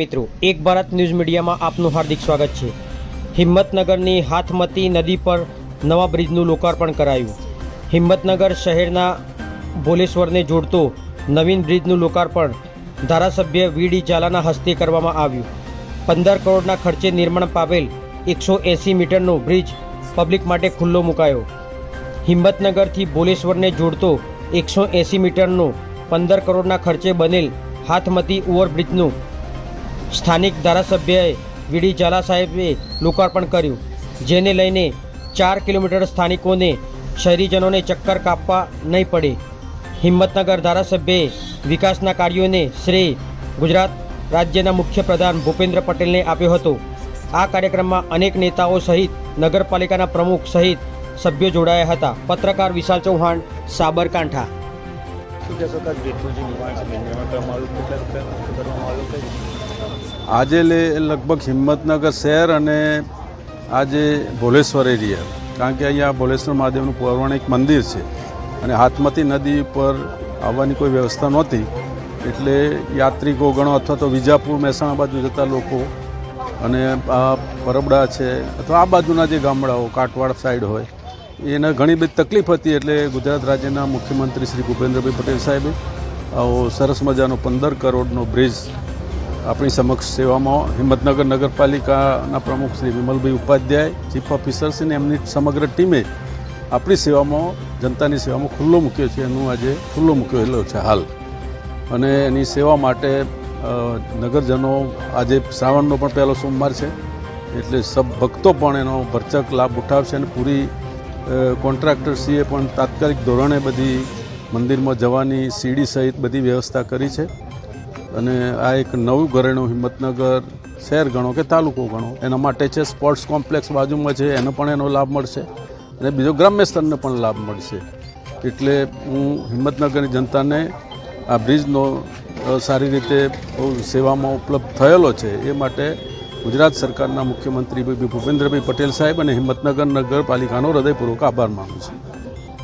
મિત્રો, એક ભારત ન્યૂઝ મીડિયામાં આપનું હાર્દિક સ્વાગત છે. હિંમતનગરની હાથમતી નદી પર નવા બ્રિજનું લોકાર્પણ કરાયું. હિંમતનગર શહેરના ભોલેશ્વરને જોડતો નવીન બ્રિજનું લોકાર્પણ ધારાસભ્ય વીડી ઝાલાના હસ્તે કરવામાં આવ્યું. પંદર કરોડના ખર્ચે નિર્માણ પામેલ એકસો એંસી મીટરનો બ્રિજ પબ્લિક માટે ખુલ્લો મુકાયો. હિંમતનગરથી ભોલેશ્વરને જોડતો એકસો એંસી મીટરનો પંદર કરોડના ખર્ચે બનેલ હાથમતી ઓવરબ્રિજનું સ્થાનિક ધારાસભ્યએ વીડી ઝાલા સાહેબે લોકાર્પણ કર્યું, જેને લઈને ચાર કિલોમીટર સ્થાનિકોને શહેરીજનોને ચક્કર કાપવા નહીં પડે. હિંમતનગર ધારાસભ્યએ વિકાસના કાર્યોને શ્રેય ગુજરાત રાજ્યના મુખ્ય પ્રધાન ભૂપેન્દ્ર પટેલને આપ્યો હતો. આ કાર્યક્રમમાં અનેક નેતાઓ સહિત નગરપાલિકાના પ્રમુખ સહિત સભ્યો જોડાયા હતા. પત્રકાર વિશાલ ચૌહાણ, સાબરકાંઠા. આજે લગભગ હિંમતનગર શહેર અને આજે ભોલેશ્વર એરિયા કારણ કે અહીંયા ભોલેશ્વર મહાદેવનું પૌરાણિક મંદિર છે અને હાથમતી નદી પર આવવાની કોઈ વ્યવસ્થા નહોતી. એટલે યાત્રિકો ગણો અથવા તો વિજાપુર, મહેસાણા બાજુ જતા લોકો અને આ પરબડા છે અથવા આ બાજુના જે ગામડાઓ કાટવાડ સાઈડ હોય એને ઘણી બધી તકલીફ હતી એટલે ગુજરાત રાજ્યના મુખ્યમંત્રી શ્રી ભૂપેન્દ્રભાઈ પટેલ સાહેબે આવો સરસ મજાનો પંદર કરોડનો બ્રિજ આપણી સમક્ષ સેવામાં હિંમતનગર નગરપાલિકાના પ્રમુખ શ્રી વિમલભાઈ ઉપાધ્યાય, ચીફ ઓફિસર્સ અને એમની સમગ્ર ટીમે આપણી સેવામાં, જનતાની સેવામાં ખુલ્લો મૂક્યો છે. એનું આજે ખુલ્લો મૂકેલો છે હાલ. અને એની સેવા માટે નગરજનો આજે શ્રાવણનો પણ પહેલો સોમવાર છે. એટલે સબ ભક્તો પણ એનો ભરચક લાભ ઉઠાવશે અને પૂરી કોન્ટ્રાક્ટરશ્રીએ પણ તાત્કાલિક ધોરણે બધી મંદિરમાં જવાની સીડી સહિત બધી વ્યવસ્થા કરી છે. અને આ એક નવું ઘરેણું હિંમતનગર શહેર ગણો કે તાલુકો ગણો, એના માટે છે સ્પોર્ટ્સ કોમ્પ્લેક્સ બાજુમાં છે, એનો પણ એનો લાભ મળશે અને બીજો ગ્રામ્ય સ્તરને પણ લાભ મળશે. એટલે હું હિંમતનગરની જનતાને આ બ્રિજનો સારી રીતે સેવામાં ઉપલબ્ધ થયેલો છે, એ માટે ગુજરાત સરકારના મુખ્યમંત્રી ભાઈ ભૂપેન્દ્રભાઈ પટેલ સાહેબ અને હિંમતનગર નગરપાલિકાનો હૃદયપૂર્વક આભાર માનું છું.